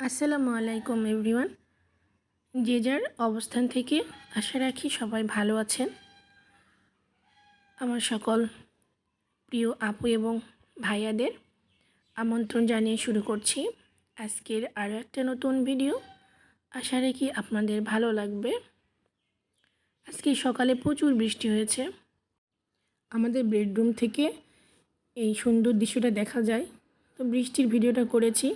আসসালামু আলাইকুম এভরিওয়ান। যে যার অবস্থান থেকে আশা রাখি সবাই ভালো আছেন। আমার সকল প্রিয় আপু এবং ভাইয়াদের আমন্ত্রণ জানিয়ে শুরু করছি আজকের আরও একটা নতুন ভিডিও আশা রাখি আপনাদের ভালো লাগবে। আজকে সকালে প্রচুর বৃষ্টি হয়েছে। আমাদের বেডরুম থেকে এই সুন্দর দৃশ্যটা দেখা যায়। তো বৃষ্টির ভিডিওটা করেছি।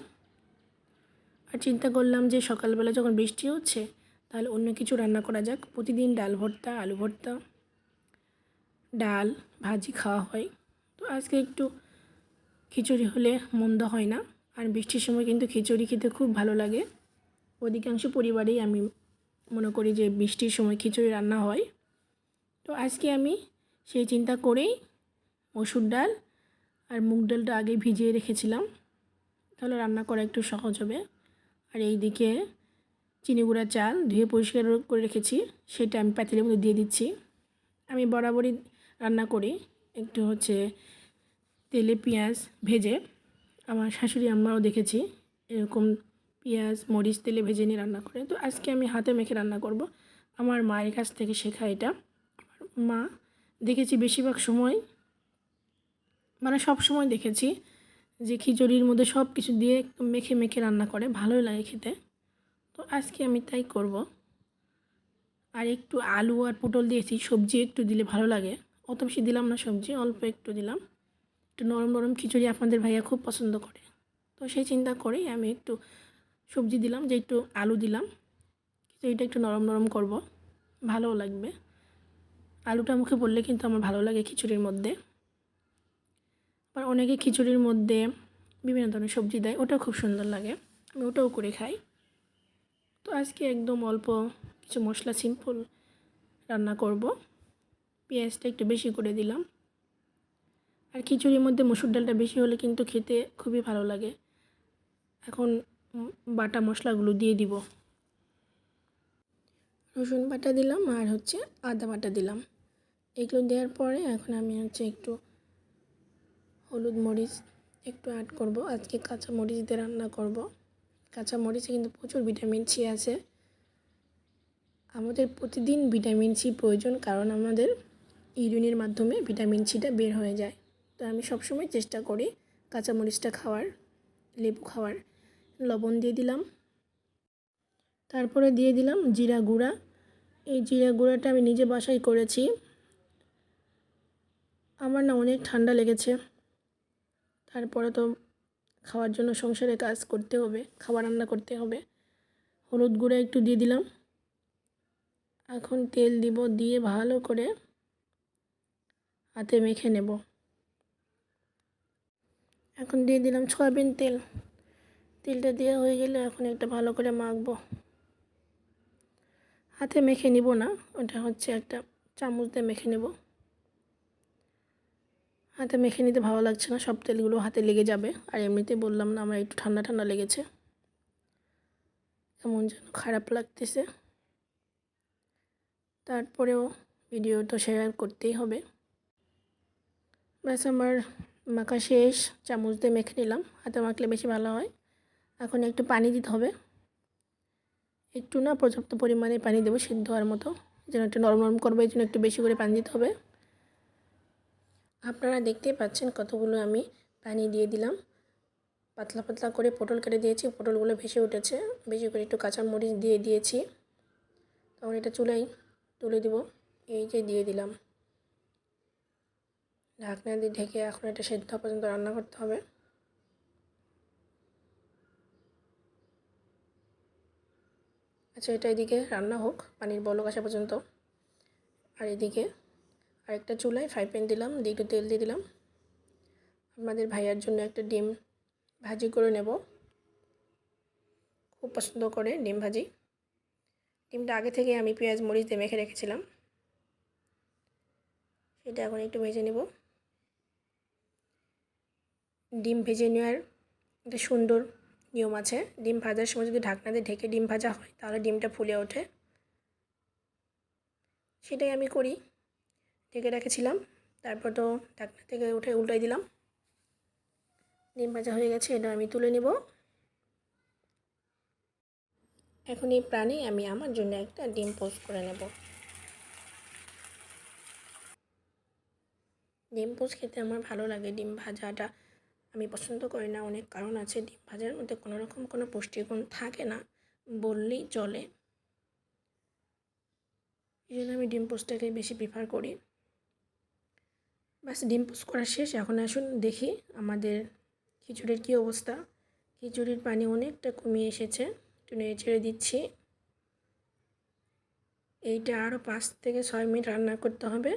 আর চিন্তা করলাম যে সকালবেলা যখন বৃষ্টি হচ্ছে, তাহলে অন্য কিছু রান্না করা যাক। প্রতিদিন ডাল ভর্তা, আলু ভর্তা, ডাল, ভাজি খাওয়া হয়। তো আজকে একটু খিচুড়ি হলে মন্দ হয় না। আর বৃষ্টির সময় কিন্তু খিচুড়ি খেতে খুব ভালো লাগে। অধিকাংশ পরিবারেই আমি মনে করি যে বৃষ্টির সময় খিচুড়ি রান্না হয়। তো আজকে আমি সেই চিন্তা করেই মসুর ডাল আর মুগ ডালটা আগে ভিজিয়ে রেখেছিলাম। তাহলে রান্না করা একটু সহজ হবে। আর এই দিকে চিনি গুঁড়া চাল ধুয়ে পরিষ্কার করে রেখেছি, সেটা আমি পাতিলের মধ্যে দিয়ে দিচ্ছি। আমি বরাবরই রান্না করি, একটু হচ্ছে তেলে পেঁয়াজ ভেজে, আমার শাশুড়ি আম্মাও দেখেছি এরকম পেঁয়াজ, মরিচ, তেলে ভেজে নিয়ে রান্না করে। তো আজকে আমি হাতে মেখে রান্না করব, আমার মায়ের কাছ থেকে শেখা এটা। আমার মা দেখেছি বেশিরভাগ সময় মানে সব সময় দেখেছি যে খিচুড়ির মধ্যে সব কিছু দিয়ে একদম মেখে মেখে রান্না করে, ভালোই লাগে খেতে। তো আজকে আমি তাই করব। আর একটু আলু আর পটল দিয়েছি, সবজি একটু দিলে ভালো লাগে। অত বেশি দিলাম না সবজি, অল্প একটু দিলাম। একটু নরম নরম খিচুড়ি আপনাদের ভাইয়া খুব পছন্দ করে। তো সেই চিন্তা করেই আমি একটু সবজি দিলাম, যে একটু আলু দিলাম। খিচুড়িটা একটু নরম নরম করব, ভালোও লাগবে। আলুটা মুখে পড়লে কিন্তু আমার ভালো লাগে খিচুড়ির মধ্যে। আবার অনেকে খিচুড়ির মধ্যে বিভিন্ন ধরনের সবজি দেয় ওটা খুব সুন্দর লাগে। আমি ওটাও করে খাই। তো আজকে একদম অল্প কিছু মশলা সিম্পল রান্না করব। পেঁয়াজটা একটু বেশি করে দিলাম। আর খিচুড়ির মধ্যে মসুর ডালটা বেশি হলে কিন্তু খেতে খুবই ভালো লাগে। এখন বাটা মশলাগুলো দিয়ে দিব। রসুন বাটা দিলাম আর হচ্ছে আদা বাটা দিলাম। এগুলো দেওয়ার পরে এখন আমি হচ্ছে একটু হলুদ মরিচ একটু অ্যাড করব। আজকে কাঁচা মরিচ দিয়ে রান্না করব। কাঁচা মরিচে কিন্তু প্রচুর ভিটামিন সি আছে। আমাদের প্রতিদিন ভিটামিন সি প্রয়োজন কারণ আমাদের ইউরিনের মাধ্যমে ভিটামিন সিটা বের হয়ে যায়। তো আমি সবসময় চেষ্টা করি কাঁচা মরিচটা খাওয়ার, লেবু খাওয়ার। লবণ দিয়ে দিলাম। তারপরে দিয়ে দিলাম জিরা গুঁড়া। এই জিরা গুঁড়াটা আমি নিজে বাসায় করেছি। আমার না অনেক ঠান্ডা লেগেছে। তারপরে তো খাওয়ার জন্য সংসারে কাজ করতে হবে, খাবার রান্না করতে হবে। হলুদ গুঁড়া একটু দিয়ে দিলাম। এখন তেল দিব দিয়ে ভালো করে হাতে মেখে নেব। এখন দিয়ে দিলাম সয়াবিন তেল। তেলটা দেওয়া হয়ে গেলে এখন একটা ভালো করে মাখবো। হাতে মেখে নিব না, ওটা হচ্ছে একটা চামচ দিয়ে মেখে নেব। হাতে মেখে নিতে ভালো লাগছে না, সব তেলগুলো হাতে লেগে যাবে। আর এমনিতে বললাম না, আমার একটু ঠান্ডা ঠান্ডা লেগেছে। কেমন যেন খারাপ লাগতেছে। তারপরেও ভিডিও তো শেয়ার করতেই হবে। ব্যাস, আমার মাখা শেষ। চামচ দিয়ে মেখে নিলাম। হাতে মাখলে বেশি ভালো হয়। এখন একটু পানি দিতে হবে। একটু না পর্যাপ্ত পরিমাণে পানি দেবো, সিদ্ধ হওয়ার মতো। যেন একটু নরম নরম করব, এই জন্য একটু বেশি করে পানি দিতে হবে। আপনারা দেখতেই পাচ্ছেন কতগুলো আমি পানি দিয়ে দিলাম। পাতলা পাতলা করে পটল কেটে দিয়েছি, পটলগুলো ভেসে উঠেছে। বেশি করে একটু কাঁচামরিচ দিয়ে দিয়েছি। তখন এটা চুলাই তুলে দিব। এই যে দিয়ে দিলাম। ঢাকনা দিয়ে ঢেকে এখন এটা সেদ্ধ পর্যন্ত রান্না করতে হবে। আচ্ছা এটা এদিকে রান্না হোক, পানির বলক আসা পর্যন্ত। আর এদিকে আরেকটা চুলায় ফ্রাই প্যান দিলাম, দিয়ে একটু তেল দিয়ে দিলাম। আমাদের ভাইয়ার জন্য একটা ডিম ভাজি করে নেব। খুব পছন্দ করে ডিম ভাজি। ডিমটা আগে থেকে আমি পেঁয়াজ, মরিচ দিয়ে মেখে রেখেছিলাম। সেটা এখন একটু ভেজে নেব। ডিম ভেজে নেওয়ার একটা সুন্দর নিয়ম আছে। ডিম ভাজার সময় যদি ঢাকনা দিয়ে ঢেকে ডিম ভাজা হয়, তাহলে ডিমটা ফুলে ওঠে। সেটাই আমি করি। ঢেকে রেখেছিলাম। তারপর তো ঢাকনা থেকে উঠে উল্টাই দিলাম। ডিম ভাজা হয়ে গেছে, এটা আমি তুলে নেব। এখন এই প্রাণে আমি আমার জন্য একটা ডিম পোস্ট করে নেব। ডিম পোস্ট খেতে আমার ভালো লাগে। ডিম ভাজাটা আমি পছন্দ করি না, অনেক কারণ আছে। ডিম ভাজার মধ্যে কোনো রকম কোনো পুষ্টিগুণ থাকে না, বললেই চলে। এই জন্য আমি ডিম পোস্টটাকে বেশি প্রিফার করি। ব্যাস, ডিম পোস্ট করা শেষ। এখন আসুন দেখি আমাদের খিচুড়ির কী অবস্থা। খিচুড়ির পানি অনেকটা কমিয়ে এসেছে। একটু নেড়ে ছেড়ে দিচ্ছি। এইটা আরও পাঁচ থেকে ছয় মিনিট রান্না করতে হবে।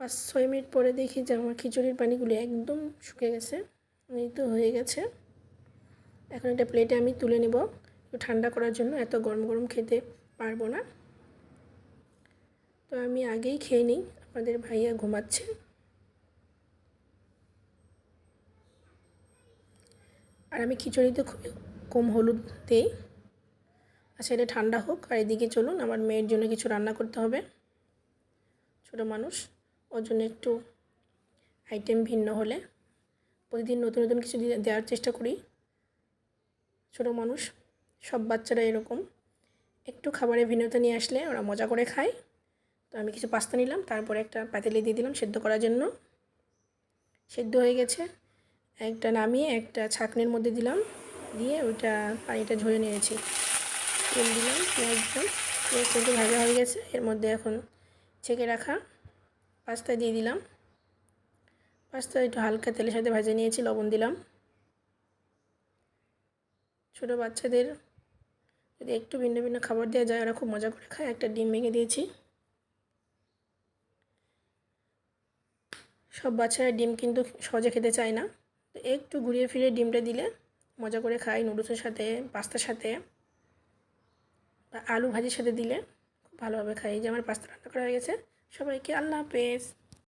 পাঁচ, ছয় মিনিট পরে দেখি যে আমার খিচুড়ির পানিগুলো একদম শুকে গেছে। এই তো হয়ে গেছে। এখন একটা প্লেটে আমি তুলে নেব। একটু ঠান্ডা করার জন্য এত গরম গরম খেতে পারব না। তো আমি আগেই খেয়ে নিই। আপনাদের ভাইয়া ঘুমাচ্ছে। আর আমি খিচুড়িতে খুবই কম হলুদ দিই আচ্ছা এটা ঠান্ডা হোক, আর এদিকে চলুন, আমার মেয়ের জন্য কিছু রান্না করতে হবে। ছোটো মানুষ, ওর জন্য একটু আইটেম ভিন্ন হলে। প্রতিদিন নতুন নতুন কিছু দেওয়ার চেষ্টা করি। ছোটো মানুষ, সব বাচ্চারা এরকম। একটু খাবারে ভিন্নতা নিয়ে আসলে ওরা মজা করে খায়। তো আমি কিছু পাস্তা নিলাম, তারপরে একটা পাতিলে দিয়ে দিলাম সেদ্ধ করার জন্য। সেদ্ধ হয়ে গেছে। একটা নামিয়ে একটা ছাকনির মধ্যে দিলাম, দিয়ে ওইটা পানিটা ঝরে নিয়েছি। তেল দিলাম, পেঁয়াজ দিলাম, পেঁয়াজ একটু ভাজা হয়ে গেছে। এর মধ্যে এখন ছেঁকে রাখা পাস্তা দিয়ে দিলাম। পাস্তা একটু হালকা তেলের সাথে ভাজে নিয়েছি, লবণ দিলাম। ছোটো বাচ্চাদের যদি একটু ভিন্ন ভিন্ন খাবার দেওয়া যায়, ওরা খুব মজা করে খায়। একটা ডিম ভেঙে দিয়েছি। সব বাচ্চারা ডিম কিন্তু সহজে খেতে চায় না। একটু ঘুরিয়ে ফিরে ডিমটা দিলে মজা করে খাই, নুডলসের সাথে, পাস্তার সাথে বা আলু ভাজির সাথে দিলে খুব ভালোভাবে খাই। যে আমার পাস্তা রান্না করা হয়ে গেছে, সবাইকে আল্লাহ হাফেজ।